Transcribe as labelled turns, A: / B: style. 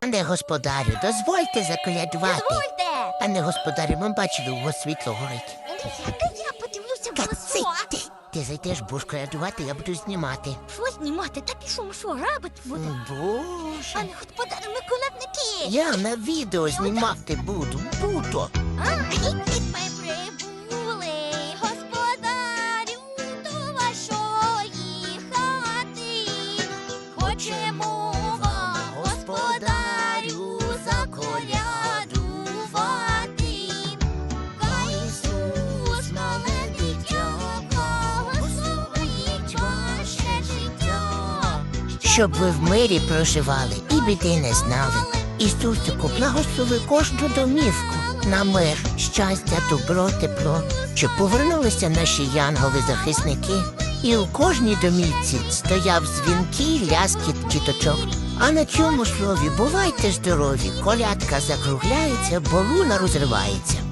A: Пане господарю, дозвольте заколядувати.
B: Дозвольте!
A: Пане господарю, ми бачили, у вас світло горить.
B: Дай я подивлюся в
A: Кацить ти. Ти зайдеш, будеш колядувати, я буду знімати.
B: Що знімати? Так і що, ми що, робити будемо?
A: М, Боже.
B: Пане господар, ми колядники.
A: Я на відео знімати буду. Буду.
B: А, і ми прибули, господарю, до вашої хати. Хочемо
A: Щоб ви в мирі проживали і біди не знали. Ісусику, благослови кожну домівку на мир, щастя, добро, тепло, щоб повернулися наші янголи-захисники. І у кожній домівці стояв дзвінкий ляскіт діточок. А на цьому слові бувайте здорові, колядка закругляється, бо луна розривається.